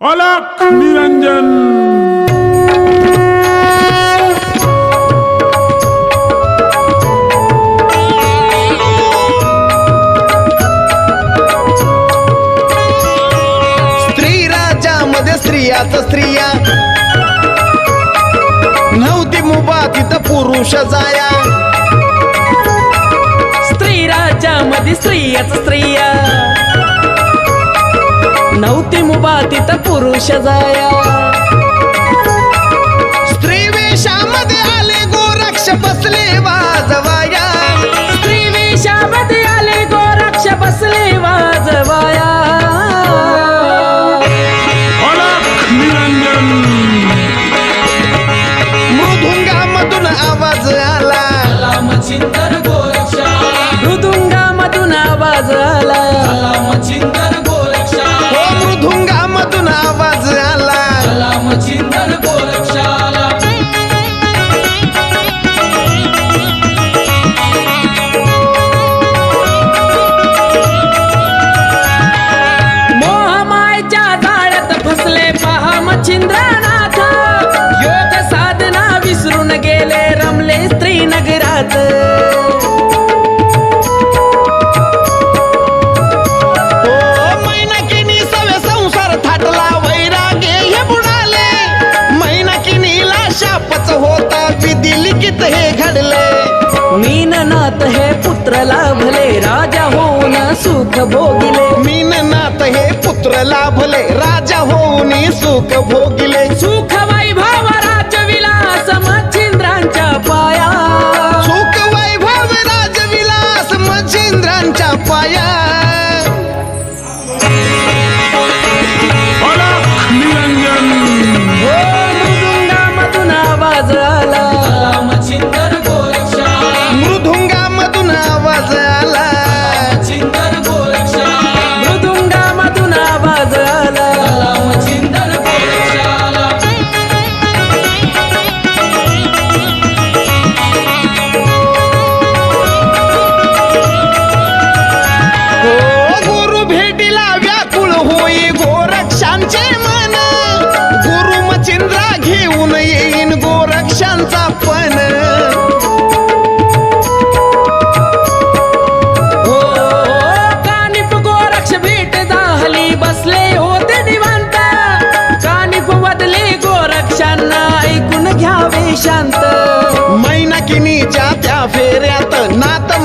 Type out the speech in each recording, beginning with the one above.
अलख निरंजन स्त्री राजामध्ये स्त्रियाच स्त्रिया. नव्हती मुभा तिथं पुरुष जाया. स्त्री राजामध्ये स्त्रियाच स्त्रिया. नव्हती मुबा तिथं पुरुष जाया भोगिले. मीन नात हे पुत्र लाभले राजा होऊन सुख भोगिले. सुख वैभव राजविलास मच्छिंद्रांच्या पाया. सुख वैभव राजविलास मच्छिंद्रांच्या पाया.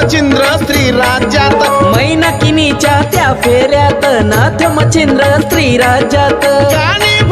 मच्छिंद्र स्त्री राज्यात. मैनाकिनीच्या त्या फेऱ्यात नाथ मच्छिंद्र स्त्री राज्यात. गाणी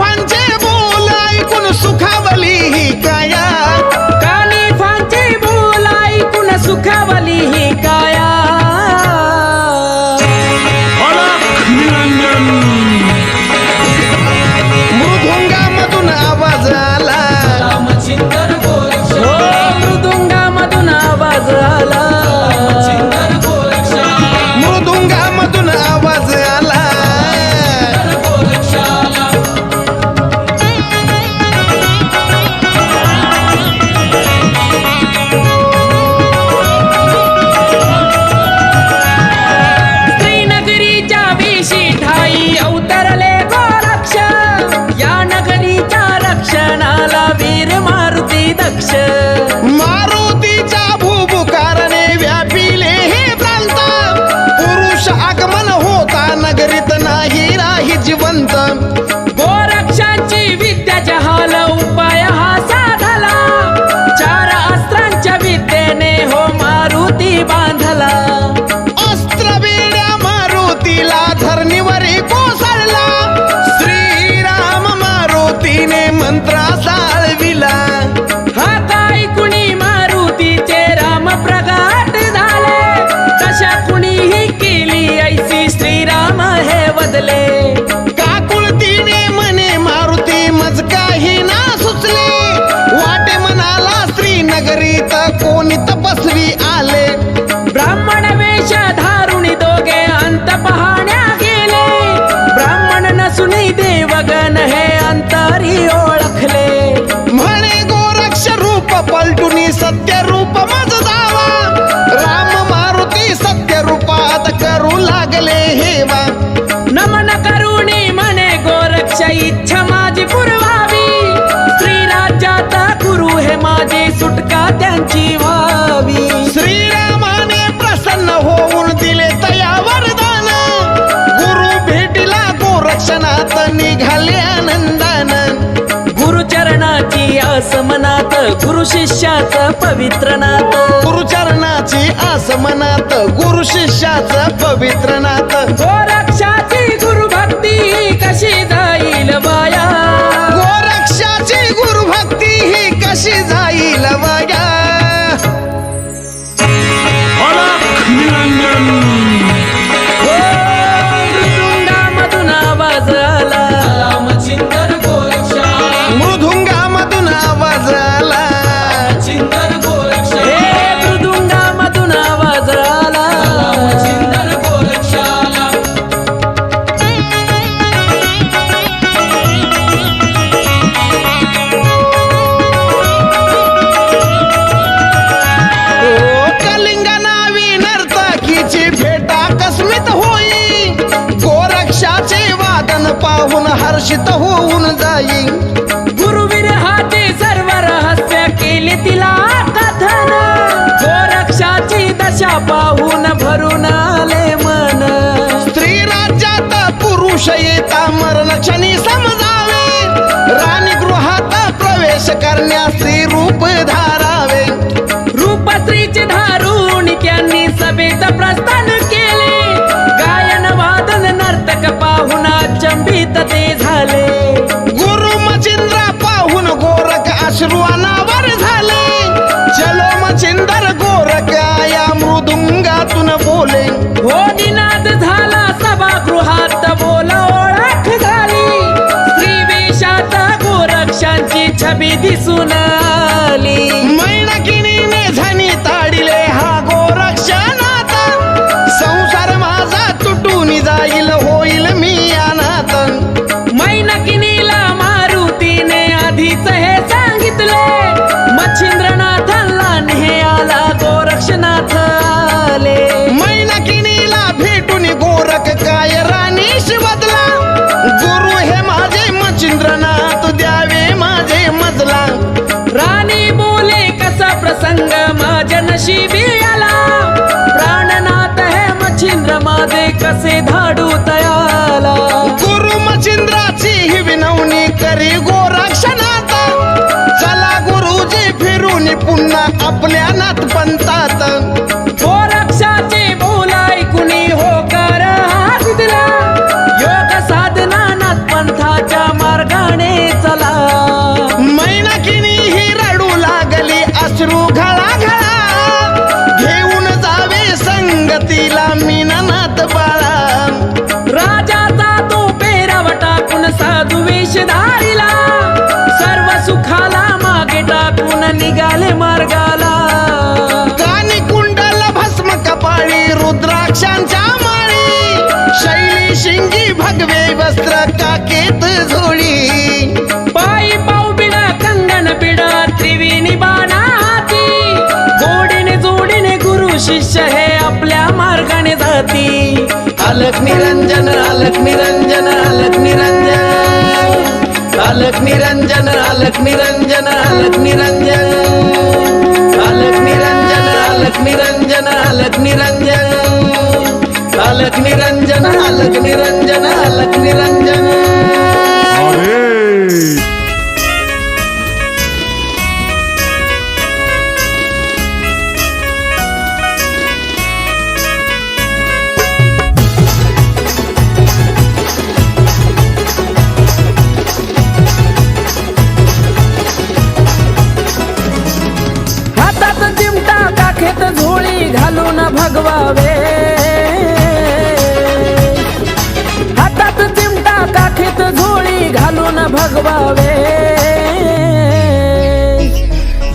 इच्छा माझी पुरवावी. श्री राज्याचा गुरु हे माझे सुटका त्यांची व्हावी. श्रीरामाने प्रसन्न होऊन दिले तया वरदान. गुरु भेटीला गोरक्षणात निघाले आनंदान. गुरुचरणाची आसमनात गुरु शिष्याचं पवित्र नात गुरुचरणाची आसमनात गुरु शिष्याचं पवित्र नात गोरक्षाची गुरु भक्ती कशी हर्षित होऊन जाई गुरुविरहाचे सर्व रहस्य केले तिला कथन गोरक्षाची दशा पाहून भरून आले मन. स्त्री राज्यात पुरुष येता मरण क्षणी समजावे. राणी गृहात प्रवेश करण्यास अश्रुवानावर झाले. चलो मचिंदर गोरक्या या मृदुंगातून बोले. हो निनाद झाला सभागृहात बोला ओळख झाली. श्री वेशात गोरक्षांची छबी दिसून না पुन्हा आपल्या नाथ अलक निरंजन अलक निरंजन अलक निरंजन अलक निरंजन अलक निरंजन अलक निरंजन अलक निरंजन अलक निरंजन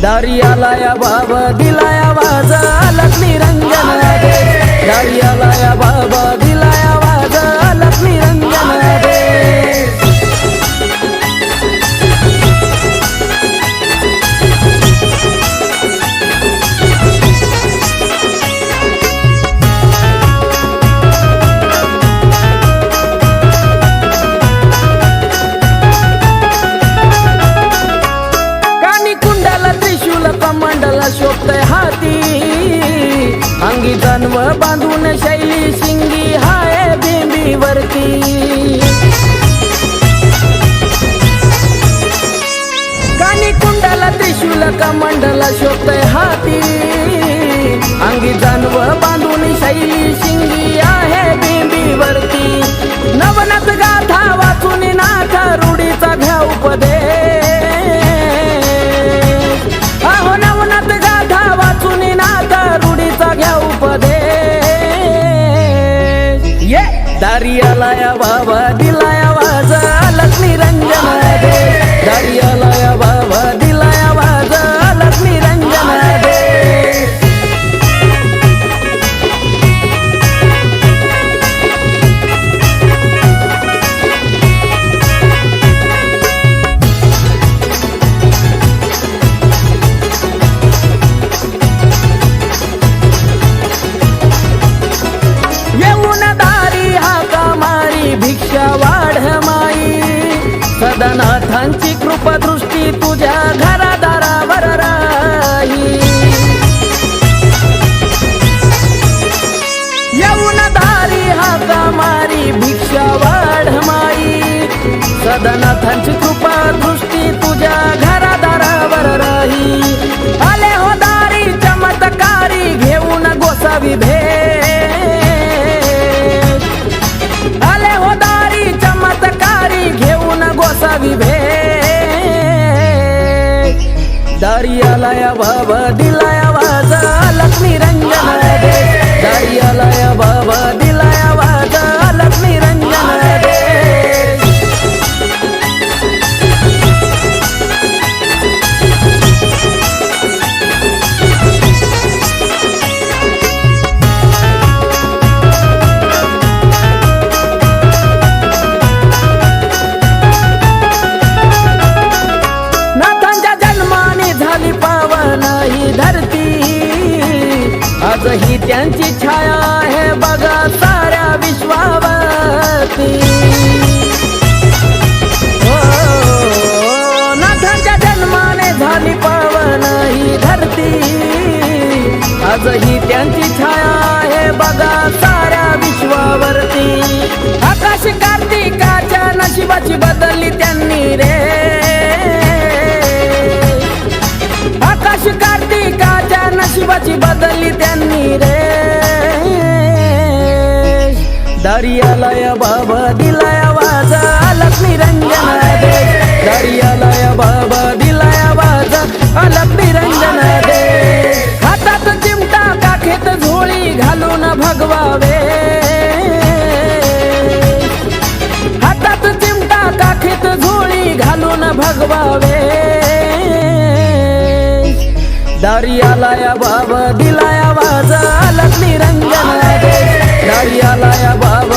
दारियाला या बाबा दिलाया वाजा लक्ष्मी रंजन रे आला या बाबा दिलाया वाजा लक्ष्मी रंजन रे कमंडला शोधतय हाती. अंगी जानवर बांधून शैली शिंगी. असा विभे. दारियालाया भव दिलाया वाजा लक्ष्मी रंगना दे आजही त्यांची छाया आहे बघा साऱ्या विश्वावरती. आकाश कार्तिकाच्या नशिबाची बदलली त्यांनी रे. आकाश कार्तिकाच्या नशिबाची बदलली त्यांनी रे. दर्यालय बाबा दिलाय वाजा लक्ष्मी रंजन जावे दर्याला या बाब दिलाया वाजा निरंजन दर्याला या बाब